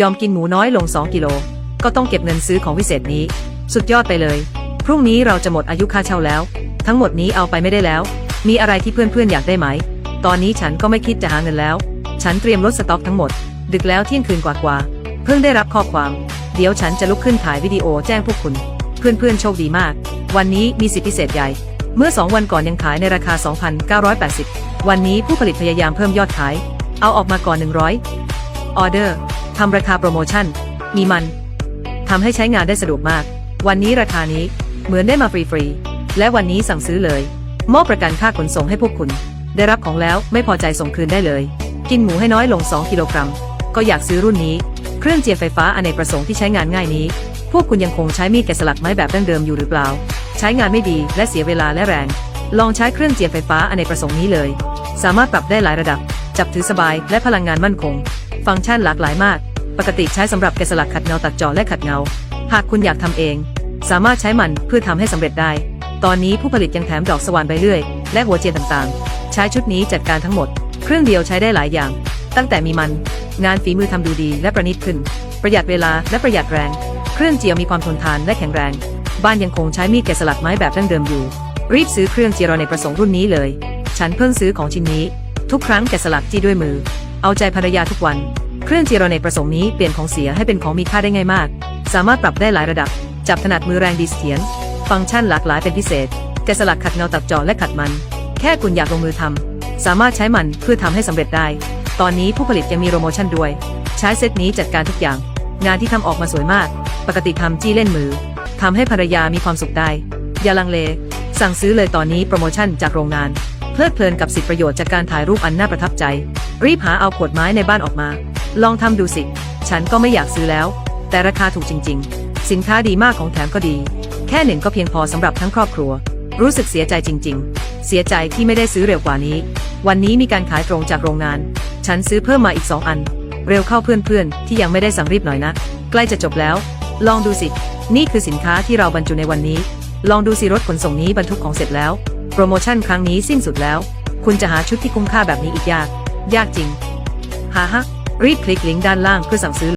ยอมกินหมูน้อยลง 2 กิโล ก็ต้องเก็บเงินซื้อของวิเศษนี้ สุดยอดไปเลย พรุ่งนี้เราจะหมดอายุค่าเช่าแล้ว ทั้งหมดนี้เอาไปไม่ได้แล้ว มีอะไรที่เพื่อนๆอยากได้ไหม ตอนนี้ฉันก็ไม่คิดจะหาเงินแล้ว ฉันเตรียมลดสต็อกทั้งหมด ดึกแล้วเที่ยงคืนกว่าๆเพิ่งได้รับข้อความ เดี๋ยวฉันจะลุกขึ้นถ่ายวิดีโอแจ้งพวกคุณ เพื่อนๆโชคดีมาก วันนี้มีสิทธิพิเศษใหญ่ เมื่อ 2 วันก่อนยังขายในราคา 2,980 วันนี้ผู้ผลิตพยายามเพิ่มยอดขาย เอาออกมาก่อน 100 ออเดอร์ ทำราคาโปรโมชั่น มีมัน ทำให้ใช้งานได้สะดวกมาก วันนี้ราคานี้เหมือนได้มาฟรีๆ และวันนี้สั่งซื้อเลย มอบประกันค่าขนส่งให้พวกคุณ ได้รับของแล้วไม่พอใจส่งคืนได้เลย กินหมูให้น้อยลง 2 กิโลกรัม ก็อยากซื้อรุ่นนี้ เครื่องเจียไฟฟ้าอเนกประสงค์ที่ใช้งานง่ายนี้ พวกคุณยังคงใช้มีดแกะสลักไม้แบบดั้งเดิมอยู่หรือเปล่า ใช้งานไม่ดีและเสียเวลาและแรง ลองใช้เครื่องเจียไฟฟ้าอเนกประสงค์นี้เลย สามารถปรับได้หลายระดับ จับถือสบายและพลังงานมั่นคง ฟังก์ชันหลากหลายมาก ปกติใช้สำหรับแกะสลักขัดเงาตัดจาะและขัดเงา หากคุณอยากทำเอง สามารถใช้มันเพื่อทำให้สำเร็จได้ ตอนนี้ผู้ผลิตยังแถมดอกสว่านใบเลื่อย และหัวเจียนต่างๆ ใช้ชุดนี้จัดการทั้งหมด เครื่องเดียวใช้ได้หลายอย่าง ตั้งแต่มีมัน งานฝีมือทำดูดีและประณีตขึ้น ประหยัดเวลาและประหยัดแรง เครื่องเจียวมีความทนทานและแข็งแรง บ้านยังคงใช้มีดแกะสลักไม้แบบดั้งเดิมอยู่ รีบซื้อเครื่องเจียรในประสงค์รุ่นนี้เลย ฉันเพิ่งซื้อของชิ้นนี้ ทุกครั้งแกะสลักจี้ด้วยมือ เอาใจภรรยาทุกวัน เครื่องเจียร์ในประสงค์นี้เปลี่ยนของเสียให้เป็นของมีค่าได้ง่ายมาก สามารถปรับได้หลายระดับ จับถนัดมือแรงดีเสถียรฟังก์ชันหลากหลายเป็นพิเศษแกะสลักขัดเงาตัดจาะและขัดมัน แค่คุณอยากลงมือทำสามารถใช้มันเพื่อทำให้สำเร็จได้ ตอนนี้ผู้ผลิตยังมีโปรโมชั่นด้วย ใช้เซตนี้จัดการทุกอย่าง งานที่ทำออกมาสวยมาก ปกติทำจี้เล่นมือทำให้ภรรยามีความสุขได้อย่าลังเล สั่งซื้อเลยตอนนี้โปรโมชั่นจากโรงงาน เพลิดเพลินกับสิทธิประโยชน์จากการถ่ายรูปอันน่าประทับใจ รีบหาเอาขวดไม้ในบ้านออกมา ลองทำดูสิ ฉันก็ไม่อยากซื้อแล้ว แต่ราคาถูกจริง ๆ สินค้าดีมากของแถมก็ดี แค่หนึ่งก็เพียงพอสำหรับทั้งครอบครัว รู้สึกเสียใจจริง ๆ เสียใจที่ไม่ได้ซื้อเร็วกว่านี้ วันนี้มีการขายตรงจากโรงงาน ฉันซื้อเพิ่มมาอีก2อัน เร็วเข้าเพื่อนๆ ที่ยังไม่ได้สั่งรีบหน่อยนะ ใกล้จะจบแล้ว ลองดูสิ นี่คือสินค้าที่เราบรรจุในวันนี้ ลองดูสิรถขนส่งนี้บรรทุกของเสร็จแล้ว โปรโมชั่นครั้งนี้สิ้นสุดแล้ว คุณจะหาชุดที่คุ้มค่าแบบนี้อีกยาก ยากจริง ฮ่าฮะรีบคลิกลิงก์ด้านล่างเพื่อสั่งซื้อ